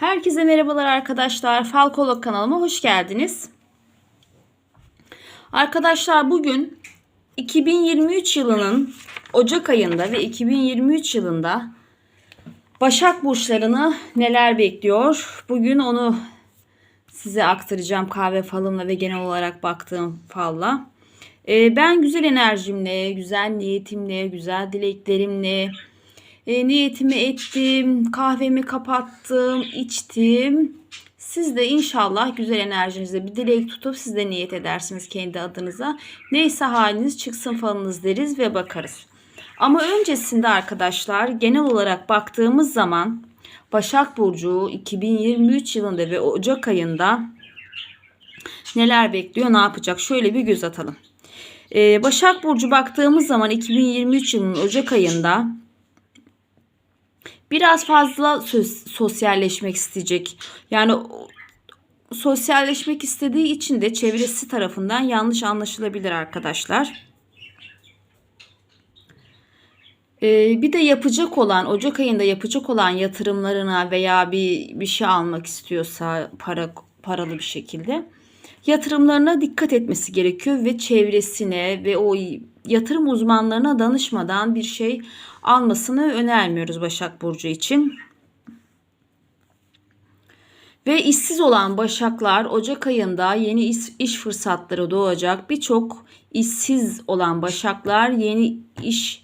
Herkese merhabalar arkadaşlar. Falkolog kanalıma hoş geldiniz. Arkadaşlar bugün 2023 yılının Ocak ayında ve 2023 yılında Başak burçlarını neler bekliyor? Bugün onu size aktaracağım kahve falımla ve genel olarak baktığım falla. Ee, ben güzel enerjimle, güzel niyetimle, güzel dileklerimle, e, niyetimi ettim, kahvemi kapattım, içtim. Siz de inşallah güzel enerjinizle bir dilek tutup siz de niyet edersiniz kendi adınıza. Neyse haliniz çıksın falınız deriz ve bakarız. Ama öncesinde arkadaşlar genel olarak baktığımız zaman Başak Burcu 2023 yılında ve Ocak ayında neler bekliyor, ne yapacak? Şöyle bir göz atalım. Ee, Başak Burcu baktığımız zaman 2023 yılının Ocak ayında biraz fazla sosyalleşmek isteyecek. Yani sosyalleşmek istediği için de çevresi tarafından yanlış anlaşılabilir arkadaşlar. Ee, bir de yapacak olan Ocak ayında yapacak olan yatırımlarına veya bir bir şey almak istiyorsa para paralı bir şekilde yatırımlarına dikkat etmesi gerekiyor ve çevresine ve o yatırım uzmanlarına danışmadan bir şey almasını önermiyoruz Başak Burcu için. Ve işsiz olan Başaklar Ocak ayında yeni iş, iş fırsatları doğacak. Birçok işsiz olan Başaklar yeni iş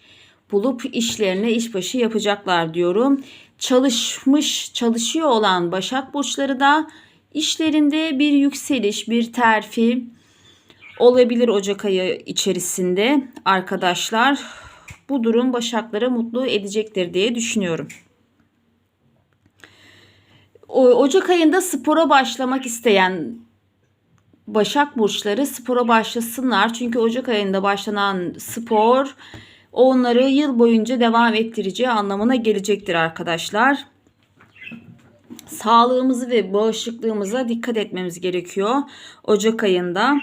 bulup işlerine işbaşı yapacaklar diyorum. Çalışmış, çalışıyor olan Başak burçları da işlerinde bir yükseliş, bir terfi olabilir Ocak ayı içerisinde arkadaşlar. Bu durum Başakları mutlu edecektir diye düşünüyorum. Ocak ayında spora başlamak isteyen Başak burçları spora başlasınlar. Çünkü Ocak ayında başlanan spor onları yıl boyunca devam ettireceği anlamına gelecektir arkadaşlar. Sağlığımızı ve bağışıklığımıza dikkat etmemiz gerekiyor Ocak ayında.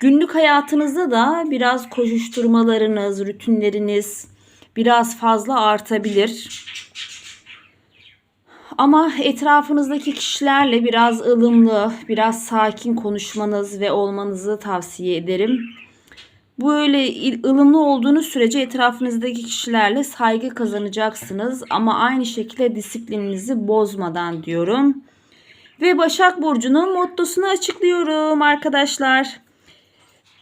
Günlük hayatınızda da biraz koşuşturmalarınız, rutinleriniz biraz fazla artabilir. Ama etrafınızdaki kişilerle biraz ılımlı, biraz sakin konuşmanız ve olmanızı tavsiye ederim. Böyle ılımlı olduğunuz sürece etrafınızdaki kişilerle saygı kazanacaksınız ama aynı şekilde disiplininizi bozmadan diyorum. Ve Başak Burcu'nun mottosunu açıklıyorum arkadaşlar.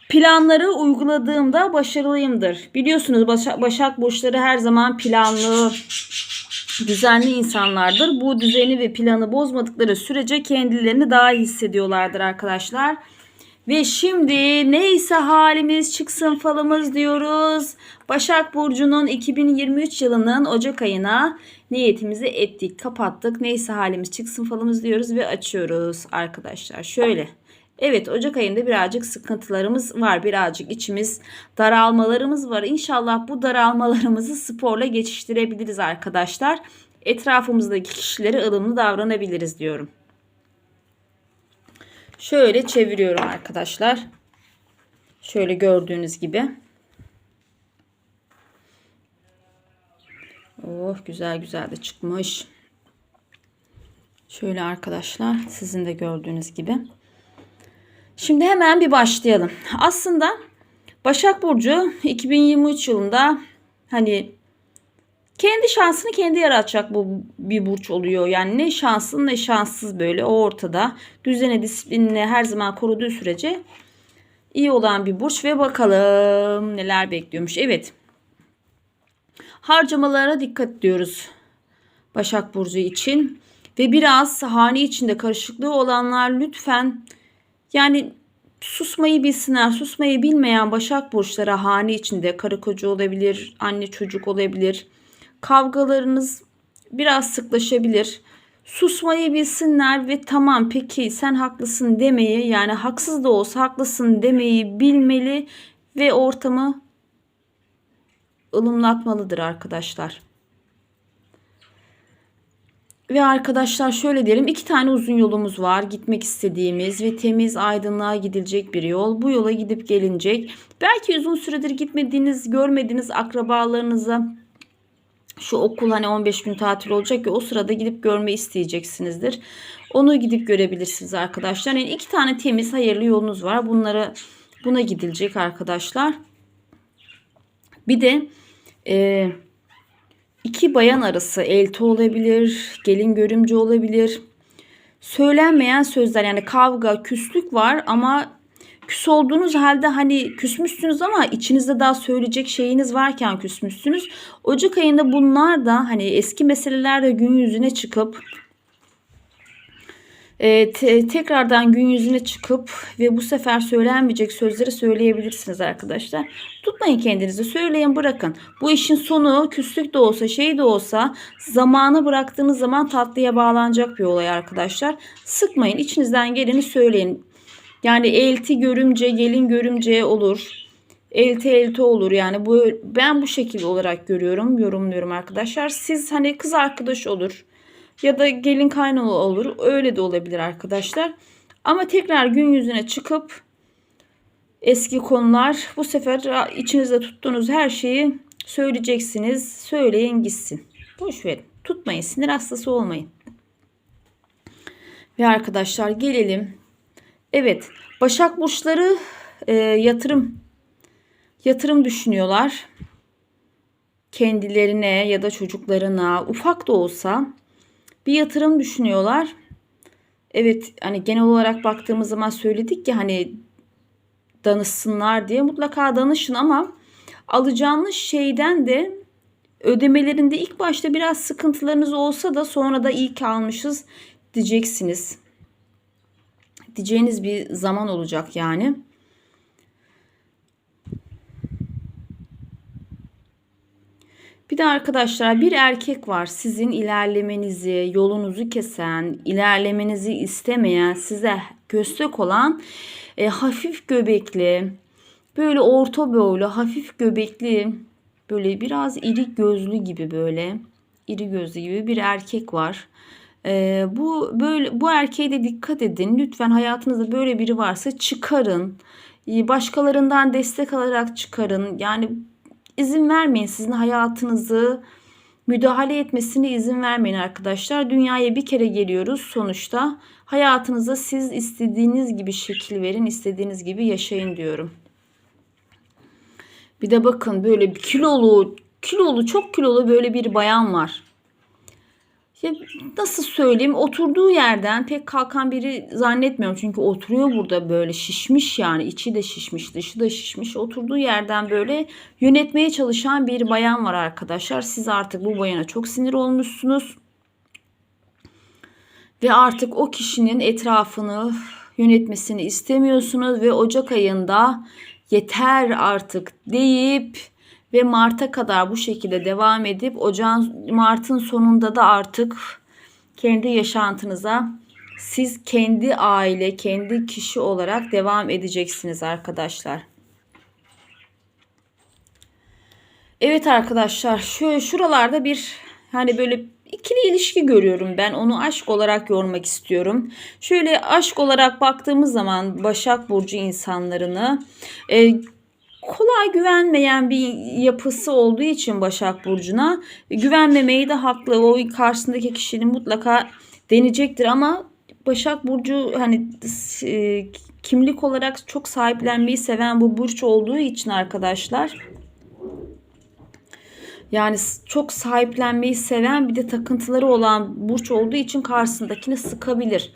Planları uyguladığımda başarılıyımdır. Biliyorsunuz Başak, Başak Burçları her zaman planlı, düzenli insanlardır. Bu düzeni ve planı bozmadıkları sürece kendilerini daha iyi hissediyorlardır arkadaşlar. Ve şimdi neyse halimiz çıksın falımız diyoruz. Başak Burcu'nun 2023 yılının Ocak ayına niyetimizi ettik, kapattık. Neyse halimiz çıksın falımız diyoruz ve açıyoruz arkadaşlar. Şöyle. Evet Ocak ayında birazcık sıkıntılarımız var. Birazcık içimiz daralmalarımız var. İnşallah bu daralmalarımızı sporla geçiştirebiliriz arkadaşlar. Etrafımızdaki kişilere ılımlı davranabiliriz diyorum. Şöyle çeviriyorum arkadaşlar. Şöyle gördüğünüz gibi. Oh güzel güzel de çıkmış. Şöyle arkadaşlar sizin de gördüğünüz gibi. Şimdi hemen bir başlayalım. Aslında Başak Burcu 2023 yılında hani kendi şansını kendi yaratacak bu bir burç oluyor. Yani ne şanslı ne şanssız böyle o ortada. Düzene disiplinini her zaman koruduğu sürece iyi olan bir burç ve bakalım neler bekliyormuş. Evet. Harcamalara dikkat diyoruz. Başak Burcu için. Ve biraz hane içinde karışıklığı olanlar lütfen yani susmayı bilsinler. Susmayı bilmeyen Başak Burçları hane içinde karı koca olabilir, anne çocuk olabilir Kavgalarınız biraz sıklaşabilir. Susmayı bilsinler ve tamam peki sen haklısın demeyi yani haksız da olsa haklısın demeyi bilmeli ve ortamı ılımlatmalıdır arkadaşlar. Ve arkadaşlar şöyle diyelim iki tane uzun yolumuz var gitmek istediğimiz ve temiz aydınlığa gidilecek bir yol. Bu yola gidip gelinecek. Belki uzun süredir gitmediğiniz görmediğiniz akrabalarınıza şu okul hani 15 gün tatil olacak ya o sırada gidip görme isteyeceksinizdir. Onu gidip görebilirsiniz arkadaşlar. Yani iki tane temiz hayırlı yolunuz var. Bunlara buna gidilecek arkadaşlar. Bir de e, iki bayan arası elti olabilir, gelin görümce olabilir. Söylenmeyen sözler yani kavga, küslük var ama küs olduğunuz halde hani küsmüşsünüz ama içinizde daha söyleyecek şeyiniz varken küsmüşsünüz. Ocak ayında bunlar da hani eski meseleler de gün yüzüne çıkıp e, te- tekrardan gün yüzüne çıkıp ve bu sefer söylenmeyecek sözleri söyleyebilirsiniz arkadaşlar. Tutmayın kendinizi söyleyin bırakın. Bu işin sonu küslük de olsa şey de olsa zamanı bıraktığınız zaman tatlıya bağlanacak bir olay arkadaşlar. Sıkmayın içinizden geleni söyleyin. Yani elti görümce gelin görümce olur. Elti elti olur yani bu ben bu şekilde olarak görüyorum yorumluyorum arkadaşlar. Siz hani kız arkadaş olur ya da gelin kaynana olur. Öyle de olabilir arkadaşlar. Ama tekrar gün yüzüne çıkıp eski konular bu sefer içinizde tuttuğunuz her şeyi söyleyeceksiniz. Söyleyin gitsin. Boş verin. Tutmayın. Sinir hastası olmayın. Ve arkadaşlar gelelim. Evet. Başak burçları e, yatırım yatırım düşünüyorlar. Kendilerine ya da çocuklarına ufak da olsa bir yatırım düşünüyorlar. Evet hani genel olarak baktığımız zaman söyledik ki hani danışsınlar diye mutlaka danışın ama alacağınız şeyden de ödemelerinde ilk başta biraz sıkıntılarınız olsa da sonra da iyi ki almışız diyeceksiniz. Diyeceğiniz bir zaman olacak yani. Bir de arkadaşlar bir erkek var sizin ilerlemenizi, yolunuzu kesen, ilerlemenizi istemeyen, size köstek olan e, hafif göbekli, böyle orta boylu, hafif göbekli, böyle biraz iri gözlü gibi böyle, iri gözlü gibi bir erkek var. E, bu böyle bu erkeğe de dikkat edin. Lütfen hayatınızda böyle biri varsa çıkarın. E, başkalarından destek alarak çıkarın. Yani izin vermeyin sizin hayatınızı müdahale etmesine izin vermeyin arkadaşlar. Dünyaya bir kere geliyoruz sonuçta. Hayatınıza siz istediğiniz gibi şekil verin, istediğiniz gibi yaşayın diyorum. Bir de bakın böyle bir kilolu, kilolu, çok kilolu böyle bir bayan var. Ya nasıl söyleyeyim oturduğu yerden pek kalkan biri zannetmiyorum. Çünkü oturuyor burada böyle şişmiş yani içi de şişmiş dışı da şişmiş. Oturduğu yerden böyle yönetmeye çalışan bir bayan var arkadaşlar. Siz artık bu bayana çok sinir olmuşsunuz. Ve artık o kişinin etrafını yönetmesini istemiyorsunuz ve Ocak ayında yeter artık deyip ve Mart'a kadar bu şekilde devam edip Ocağın Mart'ın sonunda da artık kendi yaşantınıza siz kendi aile, kendi kişi olarak devam edeceksiniz arkadaşlar. Evet arkadaşlar, şu şuralarda bir hani böyle ikili ilişki görüyorum ben. Onu aşk olarak yormak istiyorum. Şöyle aşk olarak baktığımız zaman Başak Burcu insanlarını e, kolay güvenmeyen bir yapısı olduğu için Başak Burcu'na güvenmemeyi de haklı. O karşısındaki kişinin mutlaka deneyecektir ama Başak Burcu hani e, kimlik olarak çok sahiplenmeyi seven bu burç olduğu için arkadaşlar yani çok sahiplenmeyi seven bir de takıntıları olan burç olduğu için karşısındakini sıkabilir.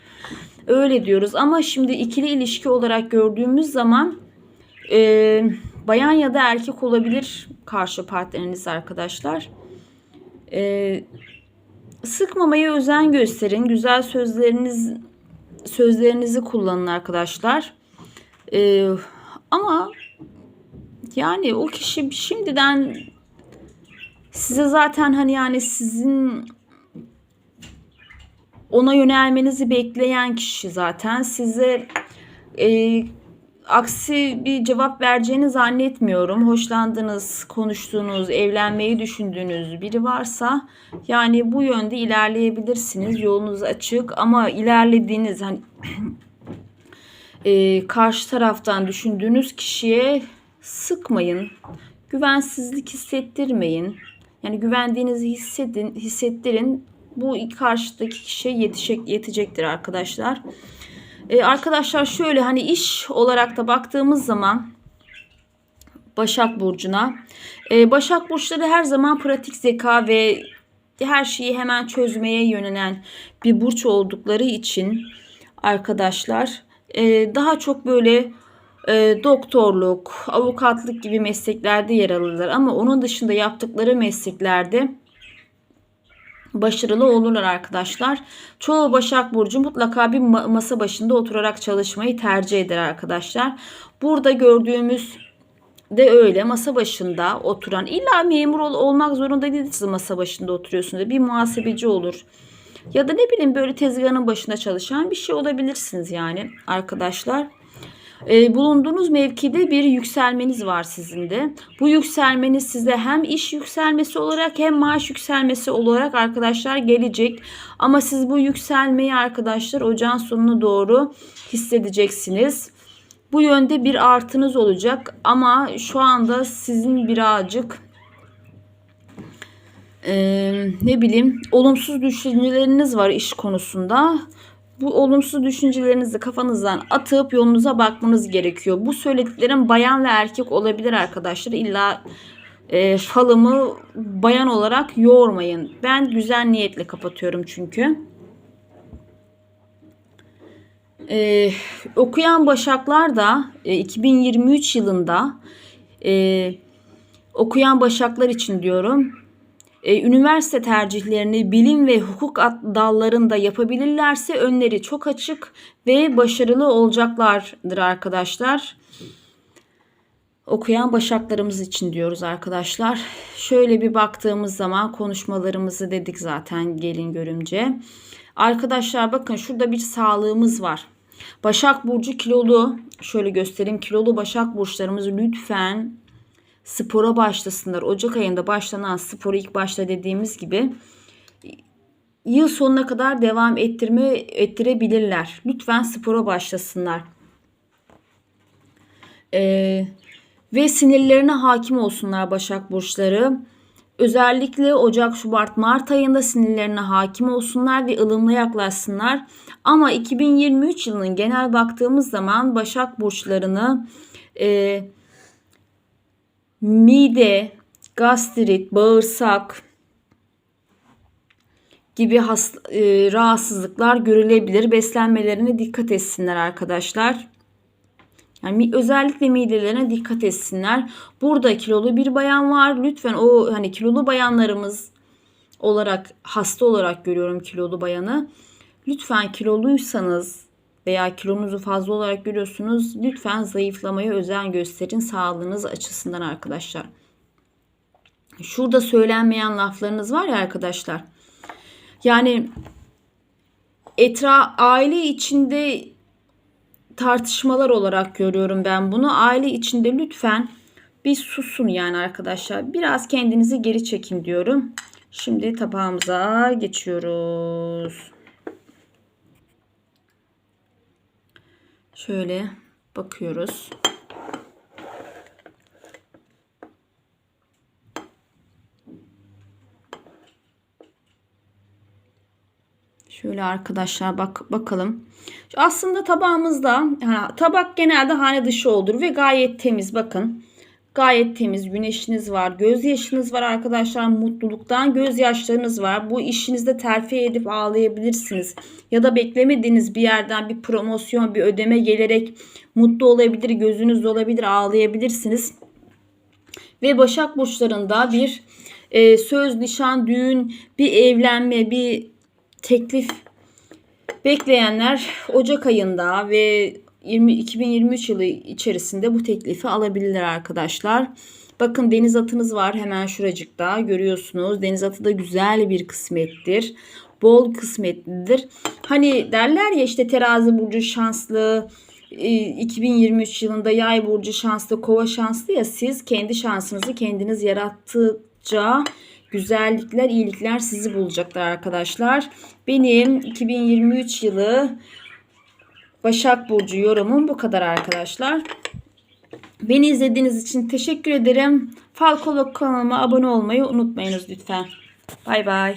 Öyle diyoruz ama şimdi ikili ilişki olarak gördüğümüz zaman e, bayan ya da erkek olabilir karşı partneriniz arkadaşlar. E, sıkmamaya özen gösterin. Güzel sözleriniz sözlerinizi kullanın arkadaşlar. E, ama yani o kişi şimdiden size zaten hani yani sizin ona yönelmenizi bekleyen kişi zaten size e, aksi bir cevap vereceğini zannetmiyorum. Hoşlandığınız, konuştuğunuz, evlenmeyi düşündüğünüz biri varsa yani bu yönde ilerleyebilirsiniz. Yolunuz açık ama ilerlediğiniz hani e, karşı taraftan düşündüğünüz kişiye sıkmayın. Güvensizlik hissettirmeyin. Yani güvendiğinizi hissedin, hissettirin. Bu karşıdaki kişiye yetecek, yetecektir arkadaşlar. Ee, arkadaşlar şöyle hani iş olarak da baktığımız zaman Başak Burcu'na. Ee, Başak Burçları her zaman pratik zeka ve her şeyi hemen çözmeye yönelen bir burç oldukları için arkadaşlar e, daha çok böyle e, doktorluk, avukatlık gibi mesleklerde yer alırlar. Ama onun dışında yaptıkları mesleklerde başarılı olurlar arkadaşlar. Çoğu Başak Burcu mutlaka bir masa başında oturarak çalışmayı tercih eder arkadaşlar. Burada gördüğümüz de öyle masa başında oturan illa memur ol, olmak zorunda değilsiniz masa başında oturuyorsunuz. Bir muhasebeci olur. Ya da ne bileyim böyle tezgahın başında çalışan bir şey olabilirsiniz yani arkadaşlar. Ee, bulunduğunuz mevkide bir yükselmeniz var sizin de. Bu yükselmeniz size hem iş yükselmesi olarak hem maaş yükselmesi olarak arkadaşlar gelecek. Ama siz bu yükselmeyi arkadaşlar ocağın sonuna doğru hissedeceksiniz. Bu yönde bir artınız olacak ama şu anda sizin birazcık e, ne bileyim olumsuz düşünceleriniz var iş konusunda. Bu olumsuz düşüncelerinizi kafanızdan atıp yolunuza bakmanız gerekiyor. Bu söylediklerim bayan ve erkek olabilir arkadaşlar. İlla e, falımı bayan olarak yormayın. Ben güzel niyetle kapatıyorum çünkü. Ee, okuyan Başaklar da e, 2023 yılında e, okuyan Başaklar için diyorum e, üniversite tercihlerini bilim ve hukuk dallarında yapabilirlerse önleri çok açık ve başarılı olacaklardır arkadaşlar. Okuyan başaklarımız için diyoruz arkadaşlar. Şöyle bir baktığımız zaman konuşmalarımızı dedik zaten gelin görümce. Arkadaşlar bakın şurada bir sağlığımız var. Başak Burcu kilolu. Şöyle göstereyim. Kilolu Başak Burçlarımız lütfen spora başlasınlar. Ocak ayında başlanan sporu ilk başta dediğimiz gibi yıl sonuna kadar devam ettirme ettirebilirler. Lütfen spora başlasınlar. Ee, ve sinirlerine hakim olsunlar Başak Burçları. Özellikle Ocak, Şubat, Mart ayında sinirlerine hakim olsunlar ve ılımlı yaklaşsınlar. Ama 2023 yılının genel baktığımız zaman Başak Burçlarını e, mide, gastrit, bağırsak gibi hast, e, rahatsızlıklar görülebilir. Beslenmelerine dikkat etsinler arkadaşlar. Yani özellikle midelerine dikkat etsinler. Burada kilolu bir bayan var. Lütfen o hani kilolu bayanlarımız olarak hasta olarak görüyorum kilolu bayanı. Lütfen kiloluysanız veya kilonuzu fazla olarak görüyorsunuz. Lütfen zayıflamaya özen gösterin sağlığınız açısından arkadaşlar. Şurada söylenmeyen laflarınız var ya arkadaşlar. Yani etra aile içinde tartışmalar olarak görüyorum ben bunu. Aile içinde lütfen bir susun yani arkadaşlar. Biraz kendinizi geri çekin diyorum. Şimdi tabağımıza geçiyoruz. Şöyle bakıyoruz. Şöyle arkadaşlar bak bakalım. Aslında tabağımızda yani tabak genelde hane dışı olur ve gayet temiz bakın. Gayet temiz güneşiniz var. Gözyaşınız var arkadaşlar. Mutluluktan gözyaşlarınız var. Bu işinizde terfi edip ağlayabilirsiniz. Ya da beklemediğiniz bir yerden bir promosyon, bir ödeme gelerek mutlu olabilir, gözünüz olabilir, ağlayabilirsiniz. Ve Başak Burçlarında bir e, söz, nişan, düğün, bir evlenme, bir teklif bekleyenler Ocak ayında ve 20, 2023 yılı içerisinde bu teklifi alabilirler arkadaşlar. Bakın deniz atınız var hemen şuracıkta görüyorsunuz. Deniz atı da güzel bir kısmettir. Bol kısmetlidir. Hani derler ya işte terazi burcu şanslı, 2023 yılında yay burcu şanslı, kova şanslı ya siz kendi şansınızı kendiniz yarattıkça güzellikler, iyilikler sizi bulacaklar arkadaşlar. Benim 2023 yılı Başak Burcu yorumum bu kadar arkadaşlar. Beni izlediğiniz için teşekkür ederim. Falkolog kanalıma abone olmayı unutmayınız lütfen. Bay bay.